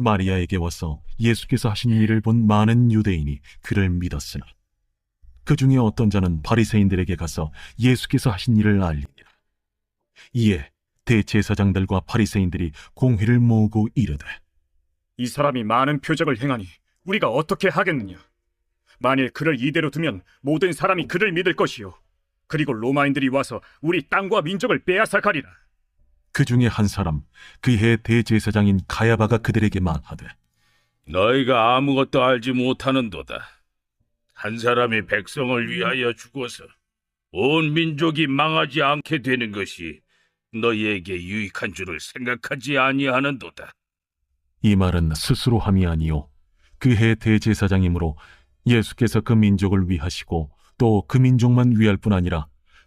마리아에게 와서 예수께서 하신 일을 본 많은 유대인이 그를 믿었으나 그 중에 어떤 자는 바리새인들에게 가서 예수께서 하신 일을 알리니라. 이에 대제사장들과 바리새인들이 공회를 모으고 이르되 이 사람이 많은 표적을 행하니 우리가 어떻게 하겠느냐? 만일 그를 이대로 두면 모든 사람이 그를 믿을 것이요. 그리고 로마인들이 와서 우리 땅과 민족을 빼앗아 가리라. 그 중에 한 사람 그 해 대제사장인 가야바가 그들에게 말하되 너희가 아무것도 알지 못하는도다. 한 사람이 백성을 위하여 죽어서 온 민족이 망하지 않게 되는 것이 너희에게 유익한 줄을 생각하지 아니하는도다. 이 말은 스스로 함이 아니요 그 해 대제사장이므로 예수께서 그 민족을 위하시고 또 그 민족만 위할 뿐 아니라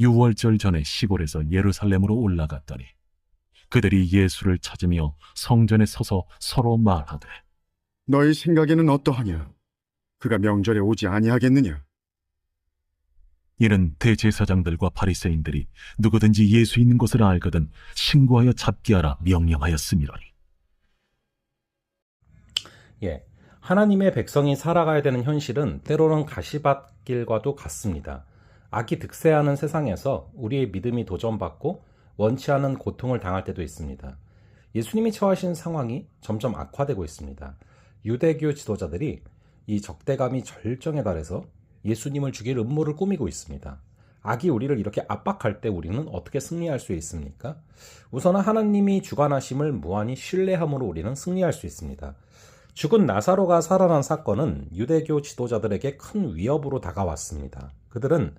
유월절 전에 시골에서 예루살렘으로 올라갔더니 그들이 예수를 찾으며 성전에 서서 서로 말하되 너희 생각에는 어떠하냐? 그가 명절에 오지 아니하겠느냐? 이는 대제사장들과 바리새인들이 누구든지 예수 있는 곳을 알거든 신고하여 잡게 하라 명령하였음이로니 예. 하나님의 백성이 살아가야 되는 현실은 때로는 가시밭길과도 같습니다. 악이 득세하는 세상에서 우리의 믿음이 도전받고 원치 않은 고통을 당할 때도 있습니다. 예수님이 처하신 상황이 점점 악화되고 있습니다. 유대교 지도자들이 이 적대감이 절정에 달해서 예수님을 죽일 음모를 꾸미고 있습니다. 악이 우리를 이렇게 압박할 때 우리는 어떻게 승리할 수 있습니까? 우선 하나님이 주관하심을 무한히 신뢰함으로 우리는 승리할 수 있습니다. 죽은 나사로가 살아난 사건은 유대교 지도자들에게 큰 위협으로 다가왔습니다. 그들은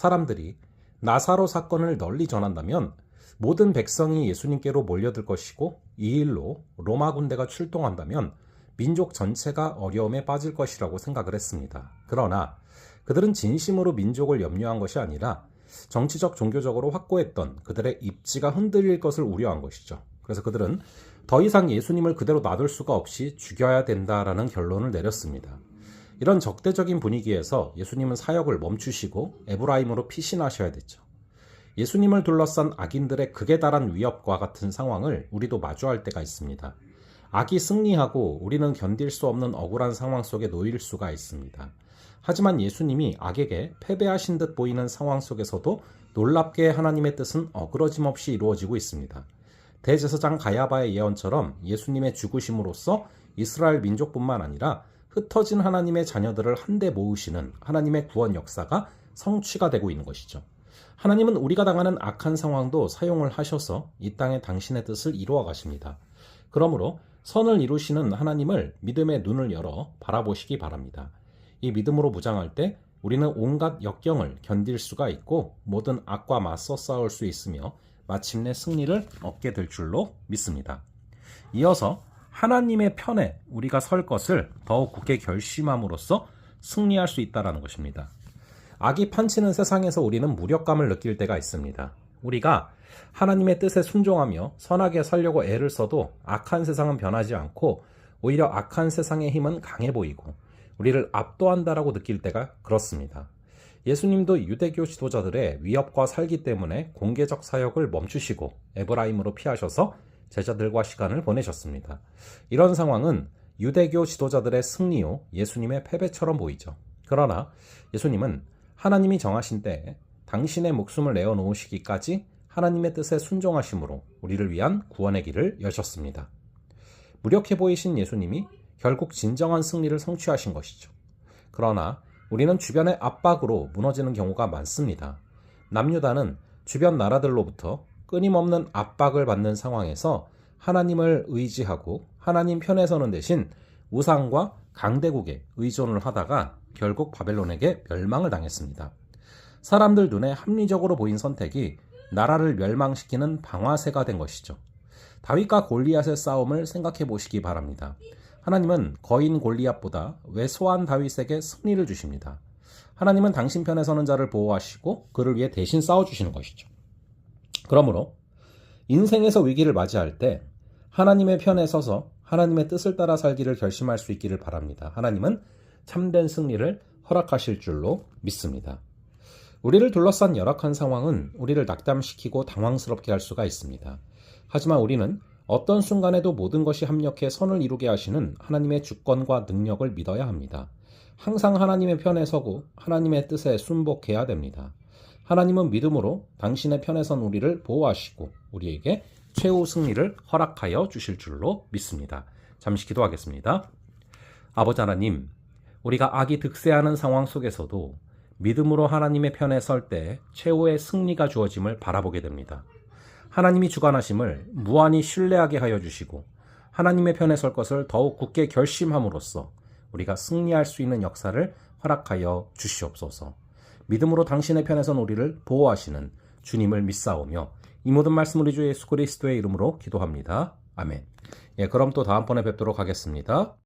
사람들이 나사로 사건을 널리 전한다면 모든 백성이 예수님께로 몰려들 것이고 이 일로 로마 군대가 출동한다면 민족 전체가 어려움에 빠질 것이라고 생각을 했습니다. 그러나 그들은 진심으로 민족을 염려한 것이 아니라 정치적 종교적으로 확고했던 그들의 입지가 흔들릴 것을 우려한 것이죠. 그래서 그들은 더 이상 예수님을 그대로 놔둘 수가 없이 죽여야 된다라는 결론을 내렸습니다. 이런 적대적인 분위기에서 예수님은 사역을 멈추시고 에브라임으로 피신하셔야 됐죠. 예수님을 둘러싼 악인들의 극에 달한 위협과 같은 상황을 우리도 마주할 때가 있습니다. 악이 승리하고 우리는 견딜 수 없는 억울한 상황 속에 놓일 수가 있습니다. 하지만 예수님이 악에게 패배하신 듯 보이는 상황 속에서도 놀랍게 하나님의 뜻은 어그러짐 없이 이루어지고 있습니다. 대제사장 가야바의 예언처럼 예수님의 죽으심으로써 이스라엘 민족뿐만 아니라 흩어진 하나님의 자녀들을 한데 모으시는 하나님의 구원 역사가 성취가 되고 있는 것이죠. 하나님은 우리가 당하는 악한 상황도 사용을 하셔서 이 땅에 당신의 뜻을 이루어 가십니다. 그러므로 선을 이루시는 하나님을 믿음의 눈을 열어 바라보시기 바랍니다. 이 믿음으로 무장할 때 우리는 온갖 역경을 견딜 수가 있고 모든 악과 맞서 싸울 수 있으며 마침내 승리를 얻게 될 줄로 믿습니다. 이어서 하나님의 편에 우리가 설 것을 더욱 굳게 결심함으로써 승리할 수 있다는 것입니다. 악이 판치는 세상에서 우리는 무력감을 느낄 때가 있습니다. 우리가 하나님의 뜻에 순종하며 선하게 살려고 애를 써도 악한 세상은 변하지 않고 오히려 악한 세상의 힘은 강해 보이고 우리를 압도한다라고 느낄 때가 그렇습니다. 예수님도 유대교 지도자들의 위협과 살기 때문에 공개적 사역을 멈추시고 에브라임으로 피하셔서 제자들과 시간을 보내셨습니다. 이런 상황은 유대교 지도자들의 승리요 예수님의 패배처럼 보이죠. 그러나 예수님은 하나님이 정하신 때에 당신의 목숨을 내어 놓으시기까지 하나님의 뜻에 순종하심으로 우리를 위한 구원의 길을 여셨습니다. 무력해 보이신 예수님이 결국 진정한 승리를 성취하신 것이죠. 그러나 우리는 주변의 압박으로 무너지는 경우가 많습니다. 남유다는 주변 나라들로부터 끊임없는 압박을 받는 상황에서 하나님을 의지하고 하나님 편에 서는 대신 우상과 강대국에 의존을 하다가 결국 바벨론에게 멸망을 당했습니다. 사람들 눈에 합리적으로 보인 선택이 나라를 멸망시키는 방아쇠가 된 것이죠. 다윗과 골리앗의 싸움을 생각해 보시기 바랍니다. 하나님은 거인 골리앗보다 왜소한 다윗에게 승리를 주십니다. 하나님은 당신 편에 서는 자를 보호하시고 그를 위해 대신 싸워주시는 것이죠. 그러므로 인생에서 위기를 맞이할 때 하나님의 편에 서서 하나님의 뜻을 따라 살기를 결심할 수 있기를 바랍니다. 하나님은 참된 승리를 허락하실 줄로 믿습니다. 우리를 둘러싼 열악한 상황은 우리를 낙담시키고 당황스럽게 할 수가 있습니다. 하지만 우리는 어떤 순간에도 모든 것이 합력해 선을 이루게 하시는 하나님의 주권과 능력을 믿어야 합니다. 항상 하나님의 편에 서고 하나님의 뜻에 순복해야 됩니다. 하나님은 믿음으로 당신의 편에 선 우리를 보호하시고 우리에게 최후 승리를 허락하여 주실 줄로 믿습니다. 잠시 기도하겠습니다. 아버지 하나님, 우리가 악이 득세하는 상황 속에서도 믿음으로 하나님의 편에 설 때 최후의 승리가 주어짐을 바라보게 됩니다. 하나님이 주관하심을 무한히 신뢰하게 하여 주시고 하나님의 편에 설 것을 더욱 굳게 결심함으로써 우리가 승리할 수 있는 역사를 허락하여 주시옵소서. 믿음으로 당신의 편에 선 우리를 보호하시는 주님을 믿사오며 이 모든 말씀 우리 주 예수 그리스도의 이름으로 기도합니다. 아멘. 예, 그럼 또 다음번에 뵙도록 하겠습니다.